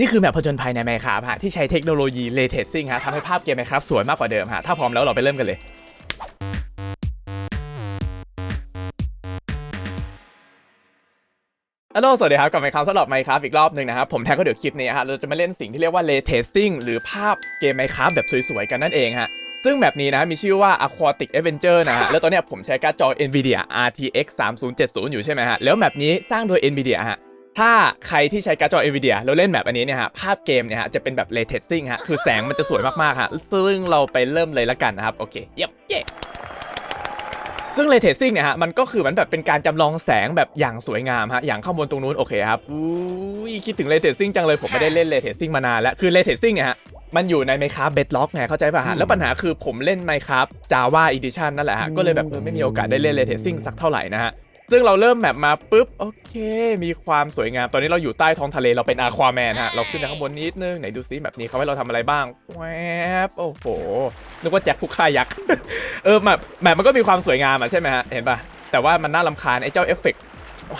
นี่คือแมปผจญภัยในไมครับฮะที่ใช้เทคโนโลยีเลเท s ซิ่งฮะทำให้ภาพเกมไมครับสวยมากกว่าเดิมฮะถ้าพร้อมแล้วเราไปเริ่มกันเลยฮัลโหลสวัสดีครับกลับมาอีกครั้งสำหรับ Minecraft อีกรอบหนึ่งนะครับ ผมแทนก็เดี๋ยวคลิปนี้ฮะเราจะมาเล่นสิ่งที่เรียกว่า Ray Tracing หรือภาพเกม Minecraft แบบสวยๆกันนั่นเองฮะซึ่งแบบนี้นะมีชื่อว่า Aquatic Adventure นะฮะ แล้วตอนเนี้ยผมใช้การ์ดจอ Nvidia RTX 3070 อยู่ใช่ไหมฮะ แล้วแมปนี้สร้างโดย Nvidia ฮะ ถ้าใครที่ใช้การ์ดจอ Nvidia แล้วเล่นแบบอันนี้เนี่ยฮะภาพเกมเนี่ยฮะจะเป็นแบบ Ray Tracing ฮะคือแสงมันจะสวยมากๆฮะซึ่งเราไปเริ่มเลยละกันนะครับ โอเคเย็บเย้ซึ่งเลเทสซิ่งเนี่ยฮะมันก็คือเหมันแบบเป็นการจำลองแสงแบบอย่างสวยงามฮะอย่างข้างบนตรงนู้นโอเคครับอุ้ยคิดถึงเลเทสซิ่งจังเลยผมไม่ได้เล่นเลเทสซิ่งมานานแล้วคือเลเทสซิ่งเนี่ยฮะมันอยู่ใน Minecraft Bedrock ไงเข้าใจป่ะฮะ แล้วปัญหาคือผมเล่น Minecraft Java Edition นั่นแหละฮะ ก็เลยแบบเออไม่มีโอกาสได้เล่นเลเทสซิ่งสักเท่าไหร่นะฮะ ซึ่งเราเริ่มแมปมาปุ๊บโอเค มีความสวยงาม ตอนนี้เราอยู่ใต้ท้องทะเลเราเป็นอาควาแมนฮะ เราขึ้นไปข้างบนนิดนึง ไหนดูซิแบบนี้เขาให้เราทำอะไรบ้างแวบโอ้โห นึกว่าแจ็คผู้ฆ่ายักษ์ เออแบบแบบมันก็มีความสวยงามอะใช่ไหมฮะ เห็นปะแต่ว่ามันน่าลำคาญไอ้เจ้าเอฟเฟกต์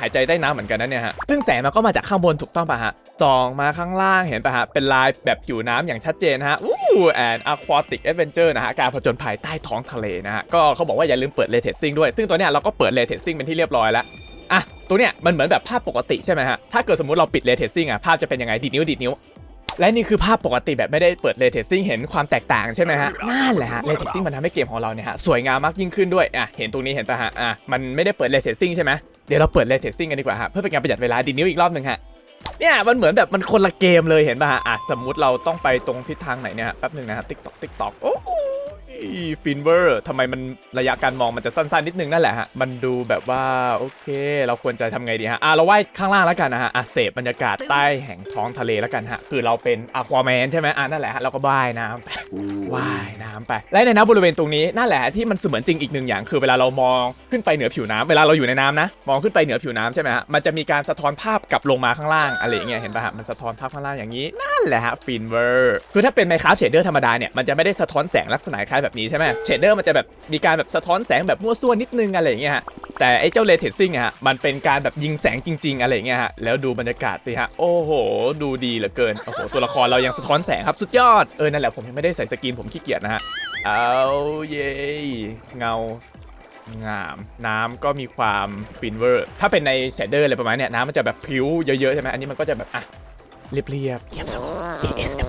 หายใจได้น้ำเหมือนกันนะเนี่ยฮะ ซึ่งแสงมันก็มาจากข้างบนถูกต้องปะฮะ ส่องมาข้างล่างเห็นปะฮะ เป็นลายแบบผิวน้ำอย่างชัดเจนฮะอู้แอนอะควาติกแอดเวนเจอร์นะฮะ การผจญภัยใต้ท้องทะเลนะฮะ ก็เขาบอกว่าอย่าลืมเปิดเลเทสซิ่งด้วย ซึ่งตัวเนี้ยเราก็เปิดเลเทสซิ่งเป็นที่เรียบร้อยแล้วอะตัวเนี้ยมันเหมือนแบบภาพปกติใช่ไหมฮะ ถ้าเกิดสมมติเราปิดเลเทสซิ่งอะภาพจะเป็นยังไงดีดนิ้วดีดนิ้วและนี่คือภาพปกติแบบไม่ได้เปิดเลเทสซิ่งเห็นความแตกต่างใช่ไหมฮะนั่นแหละฮะเลเทสซิ่งมันทำให้เกมของเราเนี่ยฮะสวยงามมากยิ่งขึ้นด้วยอะเห็นตรงนี้เห็นปะฮะอะมันไม่ได้เปิดเลเทสซิ่งใช่ไหมเดี๋ยวเราเปิดเลเทสซิ่งกันดีกว่าฮะเพื่อเป็นการประหยัดเวลาดีดนิ้วอีกรอบหนึ่งฮะ เนี่ยมันเหมือนแบบมันคนละเกมเลยเห็นป่ะฮะอะสมมุติเราต้องไปตรงทิศทางไหนเนี่ยแป๊บหนึ่งนะฮะติ๊กตอกติ๊กตอกโอ้ ฟินเวอร์ทำไมมันระยะการมองมันจะสั้น ๆ นิดนึงนั่นแหละฮะ มันดูแบบว่า โอเค เราควรจะทำไงดีฮะ อะ เราว่ายข้างล่างแล้วกันนะฮะ อะ เสพบรรยากาศใต้แห่งท้องทะเลแล้วกันฮะ คือเราเป็นอควาแมนใช่ไหมอะ นั่นแหละฮะ เราก็ว่ายน้ำไปว่ายน้ำไป และในน้ำบริเวณตรงนี้นั่นแหละที่มันเสมือนจริงอีกหนึ่งอย่าง คือเวลาเรามองขึ้นไปเหนือผิวน้ำเวลาเราอยู่ในน้ำนะ มองขึ้นไปเหนือผิวน้ำใช่ไหมฮะ มันจะมีการสะท้อนภาพกลับลงมาข้างล่างอะไรอย่างเงี้ย เห็นป่ะฮะ มันสะท้อนภาพข้างล่างอย่างนี้ นั่นแหละฮะ ฟินเวอร์ คือถ้าเป็น Minecraft Shader ธรรมดาเนี่ย มันจะไม่ได้สะท้อนแสงลักษณะคล้ายแบบนี้ใช่ไหมเชดเดอร์มันจะแบบมีการแบบสะท้อนแสงแบบมั่วซั่วนิดนึงอะไรอย่างเงี้ยฮะแต่ไอ้เจ้าเลเทสซิ่งฮะมันเป็นการแบบยิงแสงจริง ๆ อะไรอย่างเงี้ยฮะแล้วดูบรรยากาศสิฮะโอ้โห ดูดีเหลือเกินโอ้โหตัวละครเรายังสะท้อนแสงครับสุดยอดเออนั่นแหละผมยังไม่ได้ใส่สกินผมขี้เกียจนะฮะเอาเย้เงางาม น้ำก็มีความฟินเวอร์ ถ้าเป็นในเชดเดอร์อะไรประมาณเนี้ยน้ำมันจะแบบพิ้วเยอะๆใช่ไหมอันนี้มันก็จะแบบอะเรียบๆเรียบสงบ ASMR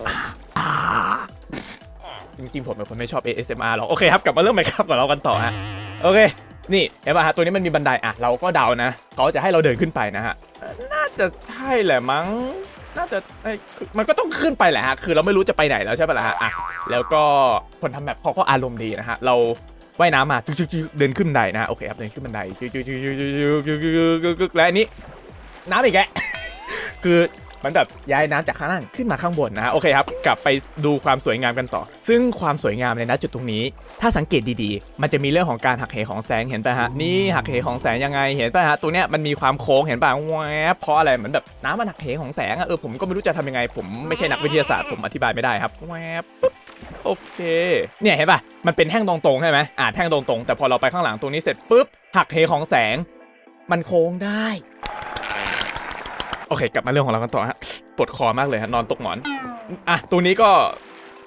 จริงๆผมเป็นคนไม่ชอบ ASMR หรอก โอเคครับ กลับมาเรื่องใหม่ครับกับเรากันต่อฮะ โอเค นี่เห็นป่ะฮะ ตัวนี้มันมีบันไดอะ เราก็เดานะ เขาจะให้เราเดินขึ้นไปนะฮะ น่าจะใช่แหละมั้ง น่าจะเอ้คือมันก็ต้องขึ้นไปแหละฮะ คือเราไม่รู้จะไปไหนแล้วใช่ปะล่ะฮะอะแล้วก็คนทำแมปเขาก็อารมณ์ดีนะฮะ เราว่ายน้ำมาจุกๆๆเดินขึ้นบันไดนะ โอเคครับ เดินขึ้นบันไดจุกๆๆๆๆๆๆๆและอันนี้น้ำอีกแล้วคือ มันแบบย้ายน้ำจากข้างล่างขึ้นมาข้างบนนะฮะโอเคครับ กลับไปดูความสวยงามกันต่อ ซึ่งความสวยงามในณจุดตรงนี้ ถ้าสังเกตดีๆ มันจะมีเรื่องของการหักเหของแสงเห็นป่ะฮะนี่หักเหของแสงยังไงเห็นป่ะฮะตัวเนี้ยมันมีความโค้งเห็นป่ะแวบเพราะอะไรเหมือนแบบน้ำมันหักเหของแสงอะเออผมก็ไม่รู้จะทำยังไง ผมไม่ใช่นักวิทยาศาสตร์ผมอธิบายไม่ได้ครับแวบปุ๊บโอเค เนี่ยเห็นป่ะ มันเป็นแท่งตรงๆใช่ไหมอ่าแท่งตรงๆ แต่พอเราไปข้างหลังตรงนี้เสร็จปุ๊บ หักเหของแสง มันโค้งได้ โอเค กลับมาเรื่องของเรากันต่อฮะปวดคอมากเลยฮะนอนตกหมอนอะตัวนี้ก็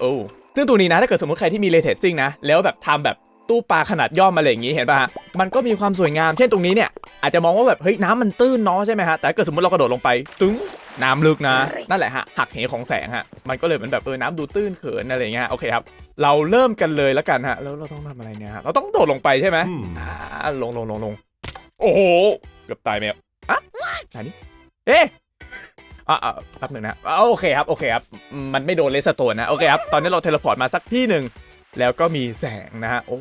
โอ้ซึ่งตัวนี้นะถ้าเกิดสมมติใครที่มีเลเทสซิ่งนะ แล้วแบบทำแบบตู้ปลาขนาดย่อมมาอะไรอย่างงี้เห็นป่ะฮะมันก็มีความสวยงาม เช่นตรงนี้เนี่ยอาจจะมองว่าแบบเฮ้ยน้ำมันตื้นเนาะใช่ไหมฮะแต่ถ้าเกิดสมมติเรากระโดดลงไปตึ้งน้ำลึกนะ นั่นแหละฮะหักเหของแสงฮะมันก็เลยเหมือนแบบเออน้ำดูตื้นเขินอะไรอย่างเงี้ยโอเคครับเราเริ่มกันเลยแล้วกันฮะแล้วเราต้องทำอะไรเนี่ยฮะเราต้องโดดลงไปใช่ไหมอ่าลงลงลงลงโอ้โหเกือบตายแมวอะไหนนี่ เอ๊ะอะแป๊บหนึ่งนะอะโอเคครับ โอเคครับ มันไม่โดนเลสโตนนะ โอเคครับ ตอนนี้เราเทเลพอร์ตมาสักที่หนึ่ง แล้วก็มีแสงนะฮะ โอ้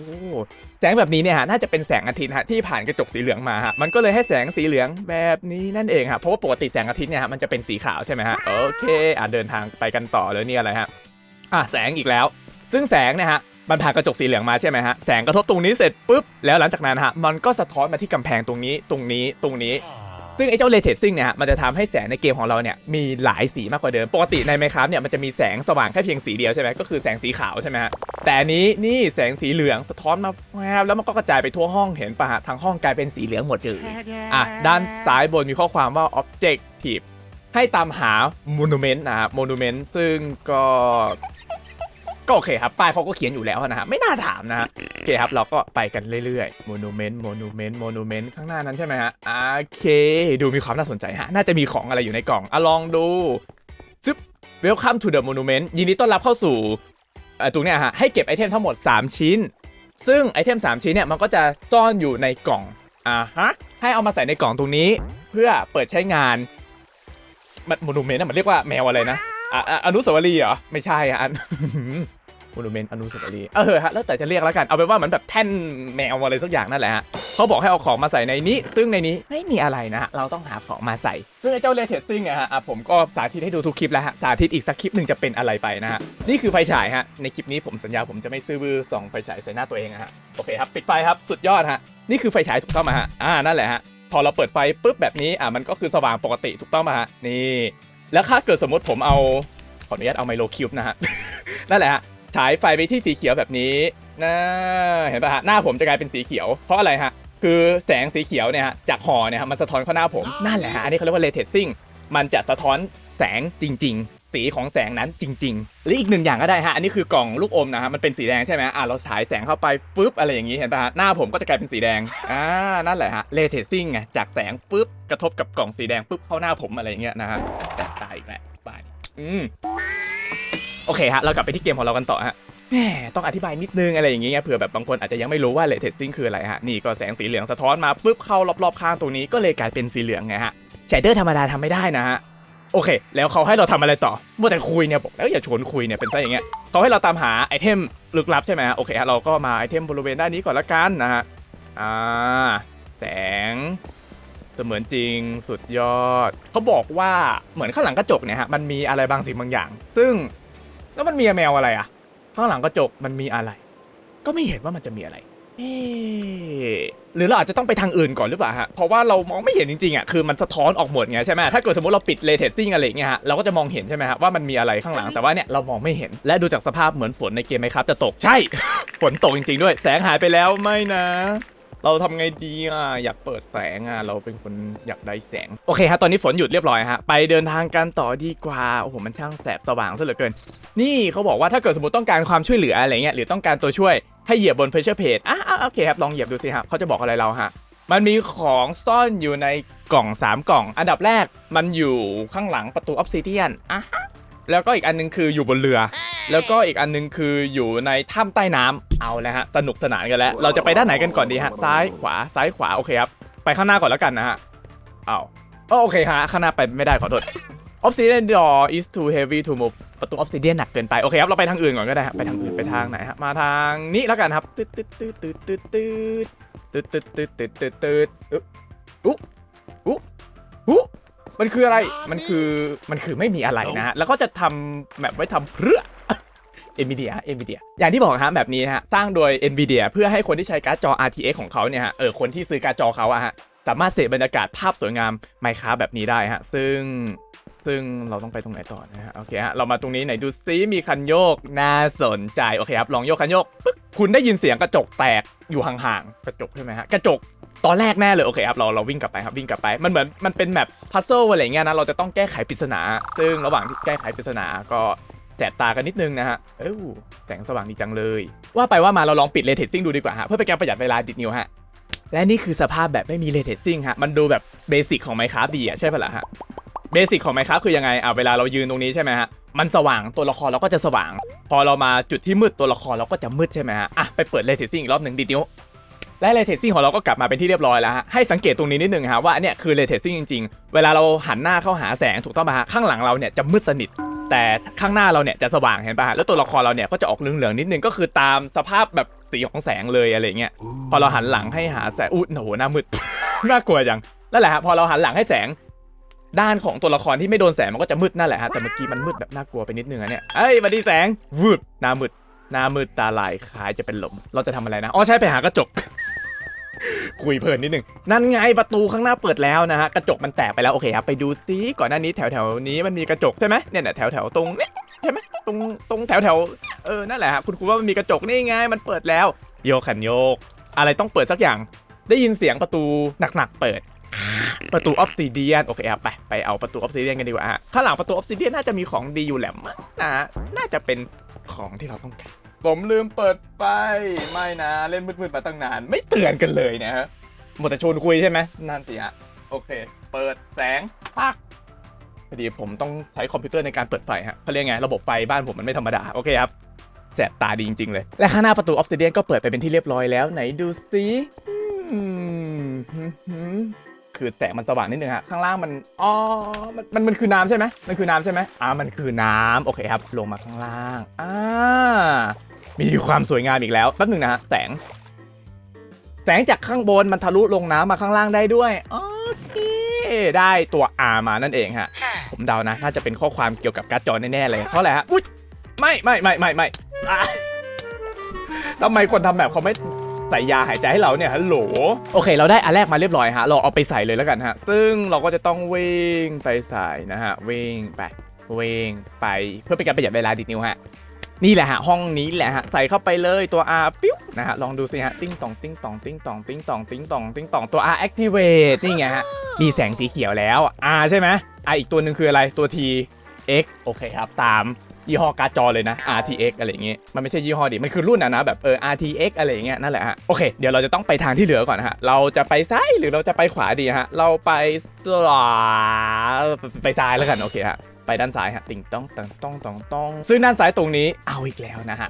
แสงแบบนี้เนี่ยฮะ น่าจะเป็นแสงอาทิตย์ฮะ ที่ผ่านกระจกสีเหลืองมาฮะ มันก็เลยให้แสงสีเหลืองแบบนี้นั่นเองฮะ เพราะว่าปกติแสงอาทิตย์เนี่ยฮะ มันจะเป็นสีขาวใช่ไหมฮะ โอเค อะเดินทางไปกันต่อเลยนี่อะไรฮะ อะแสงอีกแล้ว ซึ่งแสงเนี่ยฮะมันผ่านกระจกสีเหลืองมาใช่ไหมฮะ แสงกระทบตรงนี้เสร็จปุ๊บ แล้วหลังจากนั้นฮะ มันก็สะท้อนมาที่กำแพงตรงนี้ ตรงนี้ ตรงนี้ ซึ่งไอ้เจ้าเลเทสซิ่งเนี่ยฮะมันจะทำให้แสงในเกมของเราเนี่ยมีหลายสีมากกว่าเดิม ปกติในไมครับเนี่ยมันจะมีแสงสว่างแค่เพียงสีเดียวใช่ไหมก็คือแสงสีขาวใช่ไหมฮะแต่อันนี้นี่แสงสีเหลืองสะท้อนมาแวบแล้วมันก็กระจายไปทั่วห้องเห็นปะฮะทางห้องกลายเป็นสีเหลืองหมดเลยอะด้านซ้ายบนมีข้อความว่า objective ให้ตามหา monument นะครับ monument ซึ่งก็ ก็โอเคครับ ป้ายเขาก็เขียนอยู่แล้วนะฮะไม่น่าถามนะฮะโอเคครับ เราก็ไปกันเรื่อยๆ monument monument monument ข้างหน้านั้นใช่ไหมฮะโอเค ดูมีความน่าสนใจฮะ น่าจะมีของอะไรอยู่ในกล่องอะลองดูซึบ welcome to the monument ยินดีต้อนรับเข้าสู่ตรงเนี้ยฮะ ให้เก็บไอเทมทั้งหมด 3 ชิ้น ซึ่งไอเทม 3 ชิ้นเนี่ยมันก็จะซ่อนอยู่ในกล่องอ่าฮะให้เอามาใส่ในกล่องตรงนี้ เพื่อเปิดใช้งานมันโมนูเมนต์มันเรียกว่าแมวอะไรนะ อะอนุสาวรีย์เหรอ ไม่ใช่อะอันโมนูเมนต์อนุสาวรีย์เออฮะแล้วแต่จะเรียกแล้วกัน เอาเป็นว่าเหมือนแบบแท่นแมวอะไรสักอย่างนั่นแหละฮะเขาบอกให้เอาของมาใส่ในนี้ ซึ่งในนี้ไม่มีอะไรนะฮะเราต้องหาของมาใส่ ซึ่งไอ้เจ้าเลเทสซิ่งอะฮะอะผมก็สาธิตให้ดูทุกคลิปแล้วฮะสาธิตอีกสักคลิปหนึ่งจะเป็นอะไรไปนะฮะนี่คือไฟฉายฮะในคลิปนี้ผมสัญญาผมจะไม่ซื้อบือส่องไฟฉายใส่หน้าตัวเองอะฮะโอเคครับปิดไฟครับสุดยอดฮะนี่คือไฟฉายถูกต้องไหมฮะอ่านั่นแหละฮะพอเราเปิดไฟปุ๊บแบบนี้อะมันก็คือสว่างปกติถูกต้องไหมฮะนี่ แล้วถ้าเกิดสมมติผมเอาขออนุญาตเอาไมโลคิวบ์นะฮะ นั่นแหละฮะฉายไฟไปที่สีเขียวแบบนี้นะเห็นป่ะฮะหน้าผมจะกลายเป็นสีเขียว เพราะอะไรฮะ คือแสงสีเขียวเนี่ยฮะจากหอเนี่ยฮะมันสะท้อนเข้าหน้าผมนั่นแหละฮะอันนี้เขาเรียกว่าเรเทสซิ่งมันจะสะท้อนแสงจริง ๆ สีของแสงนั้นจริงๆหรืออีกหนึ่งอย่างก็ได้ฮะอันนี้คือกล่องลูกอมนะฮะมันเป็นสีแดงใช่ไหมอะเราฉายแสงเข้าไปฟึบอะไรอย่างนี้เห็นป่ะฮะหน้าผมก็จะกลายเป็นสีแดงอ่านั่นแหละฮะเรเทสซิ่งไงจากแสงฟึบกระทบกับกล่องสีแดงฟึบเข้าหน้าผมอะไรอย่างเงี้ยนะฮะแตายอีกแล้วบายอืมโอเคฮะ เรากลับไปที่เกมของเรากันต่อฮะแหมต้องอธิบายนิดนึงอะไรอย่างเงี้ยเผื่อแบบบางคนอาจจะยังไม่รู้ว่าเลเทสซิ่งคืออะไรฮะ นี่ก็แสงสีเหลืองสะท้อนมาปุ๊บเข้ารอบๆข้างตรงนี้ก็เลยกลายเป็นสีเหลืองไงฮะเชเดอร์ธรรมดาทำไม่ได้นะฮะโอเค แล้วเขาให้เราทำอะไรต่อเมื่อแต่คุยเนี่ยบอกแล้วอย่าชวนคุยเนี่ยเป็นซะอย่างเงี้ยเขาให้เราตามหาไอเทมลึกลับใช่ไหมฮะโอเคฮะเราก็มาไอเทมบริเวณด้านนี้ก่อนละกันนะฮะอ่าแสง เสมือนจริงสุดยอด เขาบอกว่าเหมือนข้างหลังกระจกเนี่ยฮะมันมีอะไรบางสิ่งบางอย่าง ซึ่งแล้วมันมีแมวอะไรอะข้างหลังกระจกมันมีอะไร ก็ไม่เห็นว่ามันจะมีอะไรเอ๊ะหรือเราอาจจะต้องไปทางอื่นก่อนหรือเปล่าฮะ เพราะว่าเรามองไม่เห็นจริงๆอะ คือมันสะท้อนออกหมดไงใช่ไหมถ้าเกิดสมมติเราปิดเลเทสซิ่งอะไรอย่างเงี้ยฮะ เราก็จะมองเห็นใช่ไหมฮะว่ามันมีอะไรข้างหลัง แต่ว่าเนี่ยเรามองไม่เห็น และดูจากสภาพเหมือนฝนในเกมไหมครับ จะตก ใช่ ฝนตกจริงๆด้วย แสงหายไปแล้วไม่นะ เราทำไงดีอะอยากเปิดแสงอะเราเป็นคนอยากได้แสง โอเคฮะตอนนี้ฝนหยุดเรียบร้อยฮะไปเดินทางกันต่อดีกว่าโอ้โหมันช่างแสบสว่างซะเหลือเกิน นี่เขาบอกว่าถ้าเกิดสมมติต้องการความช่วยเหลืออะไรเงี้ยหรือต้องการตัวช่วยให้เหยียบบน pressure page อะโอเคครับลองเหยียบดูสิครับเขาจะบอกอะไรเราฮะมันมีของซ่อนอยู่ในกล่อง 3 กล่อง อันดับแรกมันอยู่ข้างหลังประตูออฟซิเดียนอะ แล้วก็อีกอันนึงคืออยู่บนเรือ แล้วก็อีกอันนึงคืออยู่ในถ้ำใต้น้ำเอาแล้วฮะสนุกสนานกันแล้ว เราจะไปด้านไหนกันก่อนดีฮะซ้ายขวาซ้ายขวาโอเคครับไปข้างหน้าก่อนแล้วกันนะฮะเอาอ๋อโอเคฮะข้างหน้าไปไม่ได้ขอโทษ Obsidian door is too heavy to move ประตู Obsidian หนักเกินไป โอเคครับ เราไปทางอื่นก่อนก็ได้ฮะไปทางอื่นไปทางไหนฮะมาทางนี้แล้วกันครับตึ๊ดตึ๊ดตึ๊ดตึ๊ดตึ๊ดตึ๊ดตึ๊ดตึ๊ดตึ๊ดตึ๊ดตึ๊ดตึ๊ดอึ๊อุ๊อุ๊อุ๊ มันคืออะไร มันคือ มันคือไม่มีอะไรนะฮะ แล้วก็จะทำแบบไว้ทำเพื่อ NVIDIA NVIDIA อย่างที่บอกฮะแบบนี้นะฮะ สร้างโดย NVIDIA เพื่อให้คนที่ใช้การ์ดจอ RTX ของเขาเนี่ยฮะ เออ คนที่ซื้อการ์ดจอเขาอะฮะ สามารถเสพบรรยากาศภาพสวยงาม Minecraft แบบนี้ได้ฮะ ซึ่ง ซึ่งเราต้องไปตรงไหนต่อนะฮะ โอเคฮะ เรามาตรงนี้ไหนดูซิมีคันโยก น่าสนใจ โอเคครับ ลองโยกคันโยกปึ๊กคุณได้ยินเสียงกระจกแตกอยู่ห่างๆ กระจกใช่ไหมฮะ กระจก ตอนแรกแน่เลยโอเคครับเราเราวิ่งกลับไปครับวิ่งกลับไปมันเหมือนมันเป็นแบบพัซเซิลอะไรอย่างเงี้ยนะเราจะต้องแก้ไขปริศนา ซึ่งระหว่างที่แก้ไขปริศนาก็แสบตากันนิดนึงนะฮะเอ้าแสงสว่างดีจังเลย ว่าไปว่ามาเราลองปิดเลเทสซิ่งดูดีกว่าฮะเพื่อเป็นการประหยัดเวลาดิดนิวฮะและนี่คือสภาพแบบไม่มีเลเทสซิ่งฮะมันดูแบบเบสิกของ Minecraft ดีอะใช่ปะล่ะฮะเบสิกของ Minecraft คือยังไงอะเวลาเรายืนตรงนี้ใช่ไหมฮะมันสว่างตัวละครเราก็จะสว่าง พอเรามาจุดที่มืดตัวละครเราก็จะมืดใช่ไหมฮะอะไปเปิดเลเทสซิ่งอีกรอบหนึ่งดิดนิว และเลเทสซิ่งของเราก็กลับมาเป็นที่เรียบร้อยแล้วฮะให้สังเกตตรงนี้นิดนึงฮะว่าเนี่ยคือเลเทสซิ่งจริงๆ เวลาเราหันหน้าเข้าหาแสงถูกต้องป่ะฮะข้างหลังเราเนี่ยจะมืดสนิทแต่ข้างหน้าเราเนี่ยจะสว่างเห็นป่ะฮะแล้วตัวละครเราเนี่ยก็จะออกเหลืองๆนิดนึงก็คือตามสภาพแบบสีของแสงเลยอะไรเงี้ยพอเราหันหลังให้หาแสงอุ้ยโหหน้ามืดน่ากลัวจังนั่นแหละฮะพอเราหันหลังให้แสงด้านของตัวละครที่ไม่โดนแสงมันก็จะมืดนั่นแหละฮะแต่เมื่อกี้มันมืดแบบน่ากลัวไปนิดนึงอะเนี่ยเอ้ยมาดีแสงวืดหน้ามืดหน้ามืดตาลายคล้ายจะเป็นลม เราจะทำอะไรนะอ๋อใช่ไปหากระจก คุยเพลินนิดนึง นั่นไงประตูข้างหน้าเปิดแล้วนะฮะ กระจกมันแตกไปแล้วโอเคครับ ไปดูซิก่อนหน้านี้แถวแถวๆนี้มันมีกระจกใช่ไหมเนี่ยนะแถวแถวๆตรงเนี้ยใช่ไหมตรงตรงแถวแถวๆเออนั่นแหละฮะคุณครูว่ามันมีกระจกนี่ไงมันเปิดแล้ว โยกขันโยก อะไรต้องเปิดสักอย่าง ได้ยินเสียงประตูหนักๆเปิดประตูออฟซิเดียนโอเคครับไปไปเอาประตูออฟซิเดียนกันดีกว่าฮะข้างหลังประตูออฟซิเดียนน่าจะมีของดีอยู่แหละมั้งนะฮะน่าจะเป็นของที่เราต้องการ ผมลืมเปิดไฟไม่นะเล่นมืดๆมาตั้งนาน ไม่เตือนกันเลยนะฮะหมดแต่ชวนคุยใช่ไหมนั่นสิฮะโอเค เปิดแสงปักพอดีผมต้องใช้คอมพิวเตอร์ในการเปิดไฟฮะเขาเรียกไงระบบไฟบ้านผมมันไม่ธรรมดา โอเคครับแสบตาดีจริง ๆ เลย และข้างหน้าประตูออฟซิเดียนก็เปิดไปเป็นที่เรียบร้อยแล้วไหนดูสิ คือแสงมันสว่างนิดนึงฮะข้างล่างมันอ๋อมันมันมันคือน้ำใช่ไหมมันคือน้ำใช่ไหมอ่ามันคือน้ำโอเคครับ ลงมาข้างล่างอ่ามีความสวยงามอีกแล้วแป๊บหนึงนะฮะแสง แสงจากข้างบนมันทะลุลงน้ำมาข้างล่างได้ด้วยโอเคได้ตัว R มานั่นเองฮะ ผมเดานะน่าจะเป็นข้อความเกี่ยวกับการ์ดจอแน่ๆเลยเพราะอะไรฮะอุ๊ยไม่ไม่ไม่ไม่ไม่ทำไมคนทำแบบเขาไม่ ใส่ยาหายใจให้เราเนี่ยฮัลโหลโอเค เราได้อันแรกมาเรียบร้อยฮะเราเอาไปใส่เลยแล้วกันฮะ ซึ่งเราก็จะต้องวิ่งไปใส่นะฮะวิ่งไปวิ่งไปเพื่อเป็นการประหยัดเวลาดิดนิ้วฮะนี่แหละฮะห้องนี้แหละฮะใส่เข้าไปเลยตัว R ปิ้วนะฮะลองดูสิฮะติ้งตองติ้งตองติ้งตองติ้งตองติ้งตองติ้งตองตัว R activate นี่ไงฮะมีแสงสีเขียวแล้ว R ใช่ไหม R อีกตัวหนึ่งคืออะไรตัว T X โอเคครับตาม ยี่ห้อการ์ดจอเลยนะ RTX อะไรอย่างเงี้ยมันไม่ใช่ยี่ห้อดิ มันคือรุ่นนะนะแบบเออ RTX อะไรอย่างเงี้ยนั่นแหละฮะโอเคเดี๋ยวเราจะต้องไปทางที่เหลือก่อนนะฮะเราจะไปซ้ายหรือเราจะไปขวาดีฮะเราไปไปซ้ายแล้วกันโอเคฮะไปด้านซ้ายฮะติ่งต้องต้องต้องต้องต้องซึ่งด้านซ้ายตรงนี้เอาอีกแล้วนะฮะ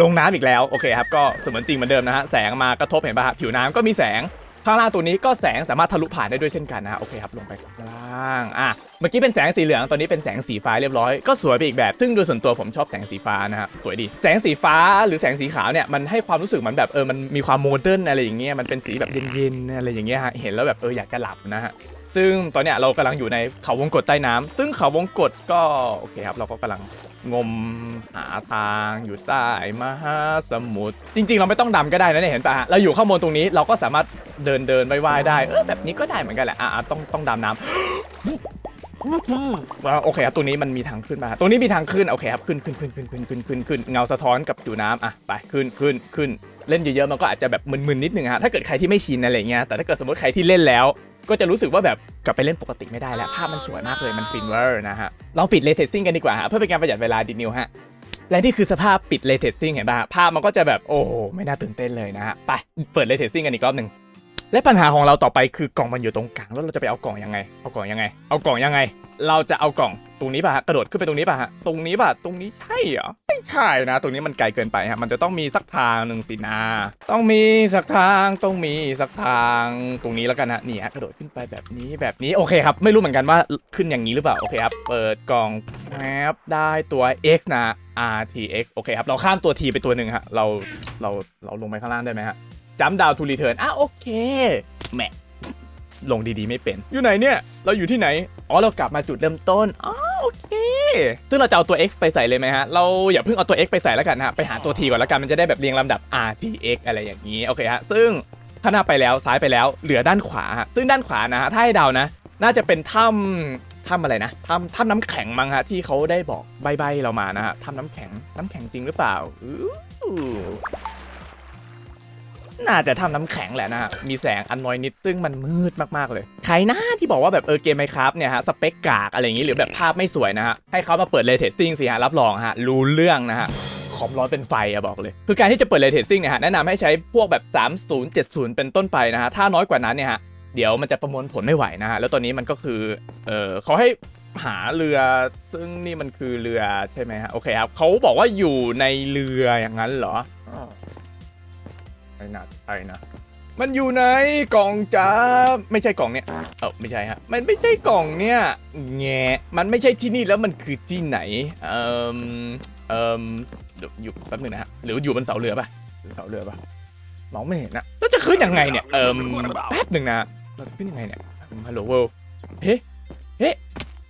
ลงน้ำอีกแล้วโอเคครับก็เสมือนจริงเหมือนเดิมนะฮะแสงมากระทบเห็นป่ะฮะผิวน้ำก็มีแสง ข้างล่างตัวนี้ก็แสงสามารถทะลุผ่านได้ด้วยเช่นกันนะโอเคครับลงไปข้างล่างอะเมื่อกี้เป็นแสงสีเหลืองตอนนี้เป็นแสงสีฟ้าเรียบร้อยก็สวยไปอีกแบบ ซึ่งโดยส่วนตัวผมชอบแสงสีฟ้านะครับสวยดีแสงสีฟ้าหรือแสงสีขาวเนี่ยมันให้ความรู้สึกเหมือนแบบเออมันมีความโมเดิร์นอะไรอย่างเงี้ยมันเป็นสีแบบเย็นๆอะไรอย่างเงี้ยฮะเห็นแล้วแบบเอออยากจะหลับนะฮะซึ่งตอนเนี้ยเรากำลังอยู่ในเขาวงกตใต้น้ำซึ่งเขาวงกตก็โอเคครับเราก็กำลัง งมหาทางอยู่ใต้มหาสมุทรจริง ๆ เราไม่ต้องดำก็ได้นะเนี่ยเห็นปะฮะเราอยู่ข้างบนตรงนี้เราก็สามารถเดินเดินว่ายๆได้เออแบบนี้ก็ได้เหมือนกันแหละอะอะต้องต้องดำน้ำว่าโอเคครับตัวนี้มันมีทางขึ้นมาตรงนี้มีทางขึ้นโอเคครับขึ้นขึ้นขึ้นขึ้นขึ้นขึ้นขึ้นขึ้นเงาสะท้อนกับผิวน้ำอะไปขึ้นขึ้นขึ้นเล่นเยอะๆมันก็อาจจะแบบมึนๆนิดนึงฮะถ้าเกิดใครที่ไม่ชินอะไรเงี้ยแต่ถ้าเกิดสมมติใครที่เล่นแล้ว ก็จะรู้สึกว่าแบบกลับไปเล่นปกติไม่ได้แล้ว ภาพมันสวยมากเลยมันฟินเวอร์นะฮะลองปิดเลเทสซิ่งกันดีกว่าฮะเพื่อเป็นการประหยัดเวลาดินิวฮะและนี่คือสภาพปิดเลเทสซิ่งเห็นป่ะภาพมันก็จะแบบโอ้ไม่น่าตื่นเต้นเลยนะฮะไปเปิดเลเทสซิ่งกันอีกรอบหนึ่งและปัญหาของเราต่อไปคือกล่องมันอยู่ตรงกลางแล้วเราจะไปเอากล่องยังไง เอากล่องยังไง เอากล่องยังไง เราจะเอากล่องตรงนี้ป่ะฮะกระโดดขึ้นไปตรงนี้ป่ะฮะตรงนี้ป่ะตรงนี้ใช่เหรอ ใช่นะตรงนี้มันไกลเกินไปฮะมันจะต้องมีสักทางหนึ่งสินะต้องมีสักทางต้องมีสักทางตรงนี้แล้วกันฮะนี่ฮะกระโดดขึ้นไปแบบนี้แบบนี้โอเคครับ ไม่รู้เหมือนกันว่าขึ้นอย่างนี้หรือเปล่าโอเคครับ เปิดกล่องแอปได้ตัว X นะ RTX โอเคครับ เราข้ามตัว T ไปตัวหนึ่งฮะเราเราเราลงไปข้างล่างได้ไหมฮะจัมดาวทูรีเทิร์นอะโอเคแหมลงดีๆไม่เป็น อยู่ไหนเนี่ย เราอยู่ที่ไหน อ๋อ เรากลับมาจุดเริ่มต้นอ๋อ โอเค ซึ่งเราจะเอาตัว x ไปใส่เลยไหมฮะ เราอย่าเพิ่งเอาตัว x ไปใส่แล้วกันฮะ ไปหาตัว t ก่อนแล้วกัน มันจะได้แบบเรียงลำดับ r t x อะไรอย่างนี้ โอเคฮะ ซึ่งข้างหน้าไปแล้วซ้ายไปแล้ว เหลือด้านขวาฮะ ซึ่งด้านขวานะฮะ ถ้าให้เดานะ น่าจะเป็นถ้ำถ้ำอะไรนะ ถ้ำถ้ำน้ำแข็งมั้งฮะ ที่เขาได้บอกใบๆเรามานะฮะ ถ้ำน้ำแข็ง น้ำแข็งจริงหรือเปล่า น่าจะทำน้ำแข็งแหละนะฮะ มีแสงอันน้อยนิดซึ่งมันมืดมากๆเลย ใครนะที่บอกว่าแบบเออเกมไมครับเนี่ยฮะสเปคกากอะไรอย่างงี้หรือแบบภาพไม่สวยนะฮะ ให้เขามาเปิดเลเทสซิ่งสิฮะรับรองฮะรู้เรื่องนะฮะคอมร้อนเป็นไฟอะบอกเลย คือการที่จะเปิดเลเทสซิ่งเนี่ยฮะแนะนำให้ใช้พวกแบบ 3070 เป็นต้นไปนะฮะถ้าน้อยกว่านั้นเนี่ยฮะเดี๋ยวมันจะประมวลผลไม่ไหวนะฮะแล้วตอนนี้มันก็คือเออเขาให้หาเรือซึ่งนี่มันคือเรือใช่ไหมฮะโอเคครับเขาบอกว่าอยู่ในเรืออย่างนั้นเหรอ อ้าวไอ้นัดไอ้นะ มันอยู่ในกล่องจ้าไม่ใช่กล่องเนี่ยเออไม่ใช่ฮะมันไม่ใช่กล่องเนี่ยแงมันไม่ใช่ที่นี่แล้วมันคือที่ไหนเอ่มเอ่มเดี๋ยวอยู่แป๊บนึงนะฮะหรืออยู่บนเสาเรือป่ะหรือเสาเรือป่ะมองไม่เห็นนะแล้วจะขึ้นยังไงเนี่ยเอ่มแป๊บหนึ่งนะเราจะขึ้นยังไงเนี่ยฮัลโหลเวิลเฮ้เฮ้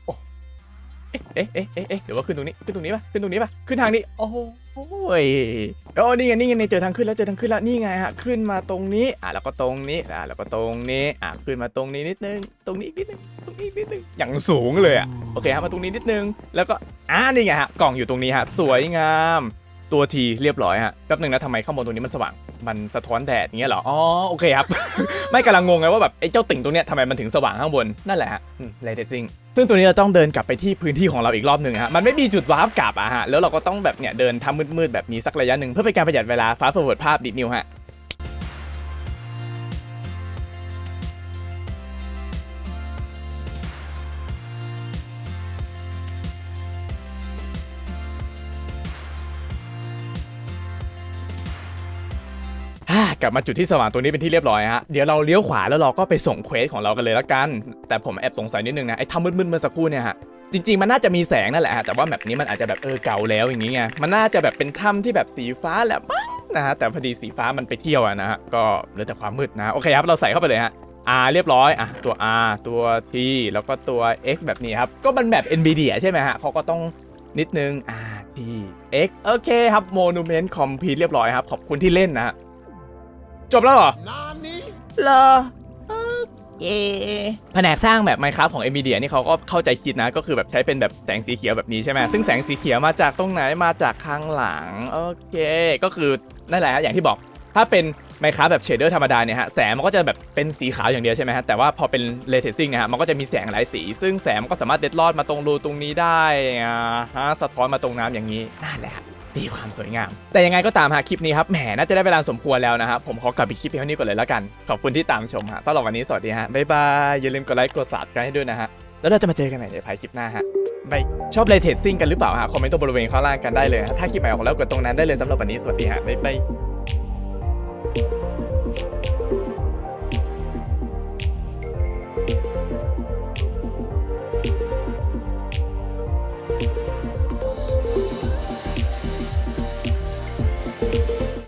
โอ้เอ๊ะเอ๊ะเอ๊ะเอ๊ะเดี๋ยวว่าขึ้นตรงนี้ขึ้นตรงนี้ป่ะขึ้นตรงนี้ป่ะขึ้นทางนี้โอ้ โหยโอ้นี่ไงนี่ไงนี่เจอทางขึ้นแล้วเจอทางขึ้นแล้วนี่ไงฮะขึ้นมาตรงนี้อะแล้วก็ตรงนี้อะแล้วก็ตรงนี้อะขึ้นมาตรงนี้นิดนึง ตรงนี้อีกนิดนึงตรงนี้อีกนิดนึงอย่างสูงเลยอะโอเคฮะมาตรงนี้นิดนึง แล้วก็อ่านี่ไงฮะกล่องอยู่ตรงนี้ฮะสวยงาม ตัวทีเรียบร้อยฮะแป๊บนึงนะทำไมข้างบนตรงนี้มันสว่าง มันสะท้อนแดดอย่างเงี้ยเหรอ อ๋อ โอเคครับ ไม่กำลังงงไงว่าแบบไอ้เจ้าติ่งตรงเนี้ยทำไมมันถึงสว่างข้างบน นั่นแหละฮะเลเทซิงซึ่งตัวนี้เราต้องเดินกลับไปที่พื้นที่ของเราอีกรอบหนึ่งฮะ มันไม่มีจุดวาร์ปกลับอะฮะ แล้วเราก็ต้องแบบเนี่ยเดินทำมืดๆแบบนี้สักระยะหนึ่งเพื่อเป็นการประหยัดเวลาฟ้าสวดภาพดิดนิวฮะ กลับมาจุดที่สว่างตัวนี้เป็นที่เรียบร้อยฮะเดี๋ยวเราเลี้ยวขวาแล้วเราก็ไปส่งเควสของเรากันเลยละกัน แต่ผมแอบสงสัยนิดนึงนะไอ้ถ้ำมืดๆเมื่อสักครู่เนี่ยฮะจริงๆ มันน่าจะมีแสงนั่นแหละฮะแต่ว่าแบบนี้มันอาจจะแบบเออเก่าแล้วอย่างงี้ไง มันน่าจะแบบเป็นถ้ำที่แบบสีฟ้าแหละมั้งนะฮะ แต่พอดีสีฟ้ามันไปเที่ยวอะนะฮะ ก็เหลือแต่ความมืดนะ โอเคครับ เราใส่เข้าไปเลยฮะ R เรียบร้อยอะตัว R ตัว T แล้วก็ตัว X แบบนี้ครับ ก็มันแบบ NVIDIA ใช่ไหมฮะเขาก็ต้องนิดนึง R T X โอเคครับ Monument Complete เรียบร้อยครับ ขอบคุณที่เล่นนะฮะ จบแล้วเหรอ Nani? เหรอโอเคแผนกสร้างแบบ Minecraft ของ NVIDIA นี่เขาก็เข้าใจคิดนะ ก็คือแบบใช้เป็นแบบแสงสีเขียวแบบนี้ใช่ไหมซึ่งแสงสีเขียวมาจากตรงไหนมาจากข้างหลัง โอเค ก็คือนั่นแหละฮะอย่างที่บอก ถ้าเป็น Minecraft แบบเชดเดอร์ธรรมดาเนี่ยฮะแสงมันก็จะแบบเป็นสีขาวอย่างเดียวใช่ไหมฮะ แต่ว่าพอเป็น Ray Tracing นะฮะมันก็จะมีแสงหลายสี ซึ่งแสงมันก็สามารถเด็ดลอดมาตรงรูตรงนี้ได้อ่าฮะสะท้อนมาตรงน้ำอย่างนี้นั่นแหละ มีความสวยงาม แต่ยังไงก็ตามฮะคลิปนี้ครับแหมน่าจะได้เวลาสมควรแล้วนะครับผมขอกลับไปคลิปเพียงนี้ก่อนเลยแล้วกัน ขอบคุณที่ตามชมฮะสำหรับวันนี้สวัสดีฮะบ๊ายบายอย่าลืมกดไลค์กดซับสไครต์ให้ด้วยนะฮะแล้วเราจะมาเจอกันใหม่ในภายคลิปหน้าฮะบายชอบเลเทสซิ่งกันหรือเปล่าฮะคอมเมนต์ตรงบริเวณข้างล่างกันได้เลยฮะถ้าคลิปใหม่ออกแล้วกดตรงนั้นได้เลยสำหรับวันนี้สวัสดีฮะบ๊ายบาย